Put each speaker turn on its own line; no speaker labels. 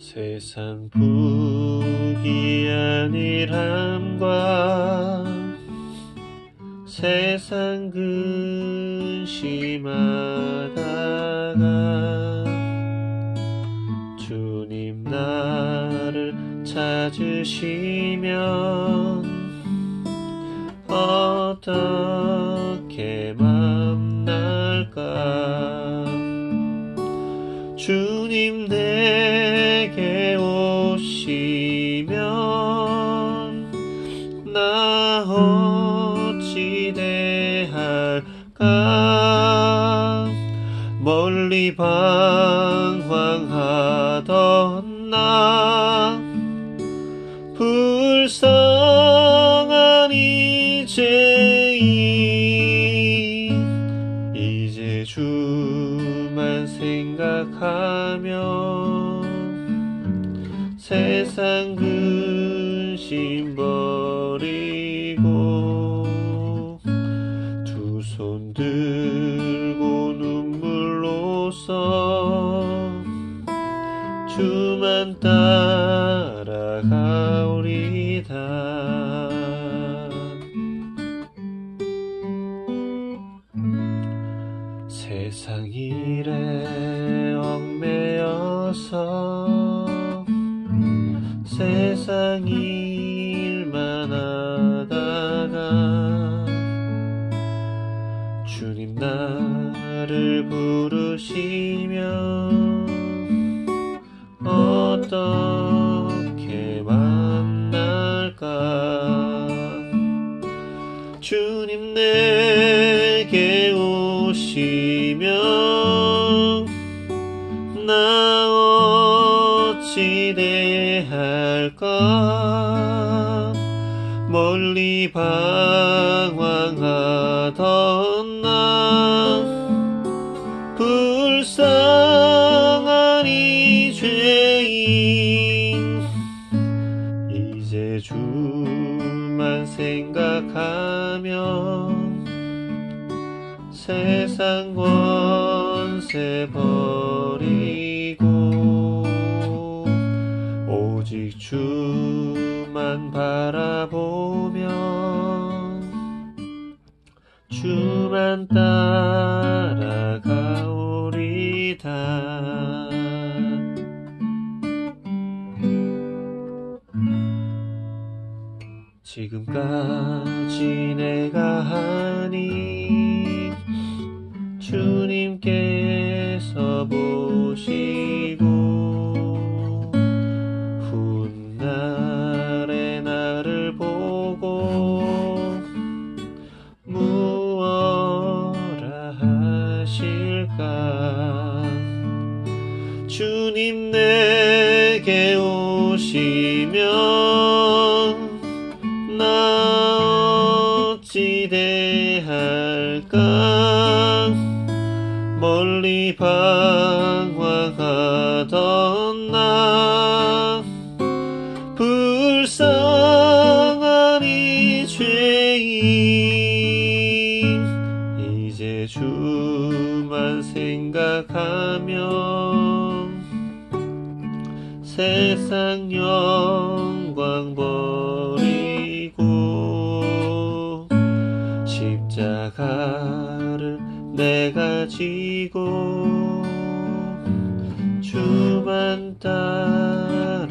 세상 부귀한 일함과 세상 근심하다가 주님 나를 찾으시면 어떻게 만날까? 주님 내 방황하던 나. 불쌍한 이제인 이제 주만 생각하며 세상 근심 버리 만 따라가오리다. 세상 일에 얽매여서 세상 일만 하다가 주님 나를 부르시면 어떻게 만날까? 주님 내게 오시면 나 어찌 대할까? 멀리 방황하던 나 이제 주만 생각하며 세상 권세 버리고 오직 주만 바라보며 주만 따 지금까지 내가 하니 주님께서 보시고 훗날에 나를 보고 무엇라 하실까? 주님 내게 오시면 나 어찌 대할까 멀리 방황하던 나. 불쌍한 이 죄인. 이제 주만 생각하며 세상 영광 버 가지고 주만 따라가오리.